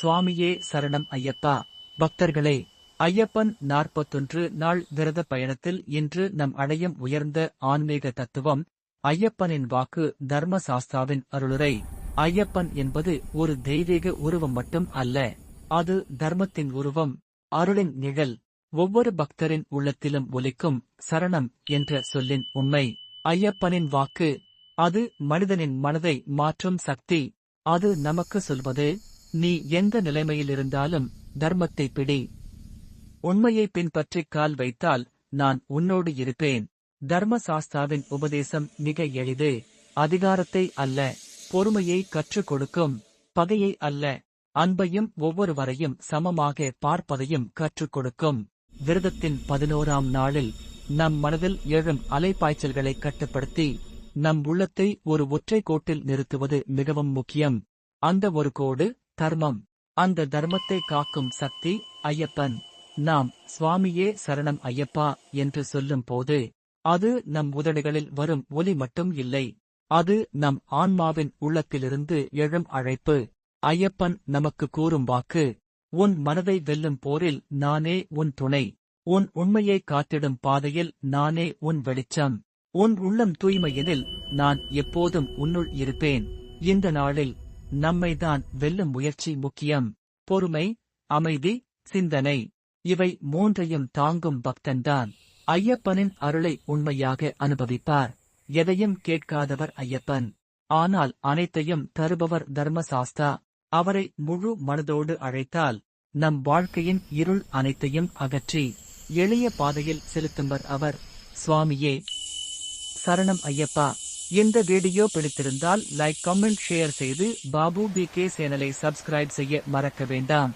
சுவாமியே சரணம் ஐயப்பா. பக்தர்களே ஐயப்பன் நாற்பத்தொன்று நாள் விரத பயணத்தில் இன்று நம் அடையும் உயர்ந்த ஆன்மீக தத்துவம் ஐயப்பனின் வாக்கு தர்மசாஸ்தாவின் அருளுரை. ஐயப்பன் என்பது ஒரு தெய்வீக உருவம் மட்டும் அல்ல அது தர்மத்தின் உருவம் அருளின் நிழல். ஒவ்வொரு பக்தரின் உள்ளத்திலும் ஒலிக்கும் சரணம் என்ற சொல்லின் உண்மை. ஐயப்பனின் வாக்கு அது மனிதனின் மனதை மாற்றும் சக்தி. அது நமக்கு சொல்வது நீ எந்த நிலைமையிலிருந்தாலும் தர்மத்தை பிடி. உண்மையை பின்பற்றிக் கால் வைத்தால் நான் உன்னோடு இருப்பேன். தர்மசாஸ்தாவின் உபதேசம் மிக எளிது. அதிகாரத்தை அல்ல பொறுமையை கற்றுக் கொடுக்கும். பகையை அல்ல அன்பையும் ஒவ்வொருவரையும் சமமாக பார்ப்பதையும் கற்றுக் கொடுக்கும். விரதத்தின் பதினோராம் நாளில் நம் மனதில் எழும் அலைப்பாய்ச்சல்களை கட்டுப்படுத்தி நம் உள்ளத்தை ஒரு ஒற்றை கோட்டில் நிறுத்துவது மிகவும் முக்கியம். அந்த ஒரு கோடு தர்மம். அந்த தர்மத்தை காக்கும் சக்தி ஐயப்பன். நாம் சுவாமியே சரணம் ஐயப்பா என்று சொல்லும் போது அது நம் உதடுகளில் வரும் ஒலி மட்டும் இல்லை. அது நம் ஆன்மாவின் உள்ளத்திலிருந்து எழும் அழைப்பு. ஐயப்பன் நமக்கு கூறும் வாக்கு உன் மனதை வெல்லும் போரில் நானே உன் துணை. உன் உண்மையை காத்திடும் பாதையில் நானே உன் வெளிச்சம். உன் உள்ளம் தூய்மையெனில் நான் எப்போதும் உன்னுள் இருப்பேன். இந்த நாளில் நம்மைதான் வெல்லும் முயற்சி முக்கியம். பொறுமை அமைதி சிந்தனை. இவை மூன்றையும் தாங்கும் பக்தன்தான் ஐயப்பனின் அருளை உண்மையாக அனுபவிப்பார். எதையும் கேட்காதவர் ஐயப்பன். ஆனால் அனைத்தையும் தருபவர் தர்மசாஸ்தா. அவரை முழு மனதோடு அழைத்தால் நம் வாழ்க்கையின் இருள் அனைத்தையும் அகற்றி எளிய பாதையில் செலுத்தும்பர் அவர். சுவாமியே சரணம் ஐயப்பா. இந்த வீடியோ பிடித்திருந்தால் லைக் கமெண்ட் ஷேர் செய்து பாபு பி கே சேனலை சப்ஸ்கிரைப் செய்ய மறக்க வேண்டாம்.